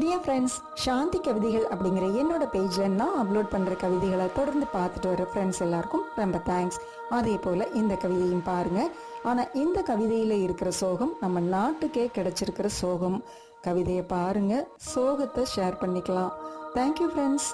Dear friends சாந்தி கவிதைகள் அப்படிங்கிற என்னோட பேஜில் நான் அப்லோட் பண்ணுற கவிதைகளை தொடர்ந்து பார்த்துட்டு வர ஃப்ரெண்ட்ஸ் எல்லாருக்கும் ரொம்ப தேங்க்ஸ் அதே போல் இந்த கவிதையும் பாருங்க. ஆனால் இந்த கவிதையில் இருக்கிற சோகம் நம்ம நாட்டுக்கே கிடைச்சிருக்கிற சோகம். கவிதையை பாருங்கள் சோகத்தை ஷேர் பண்ணிக்கலாம். Thank you friends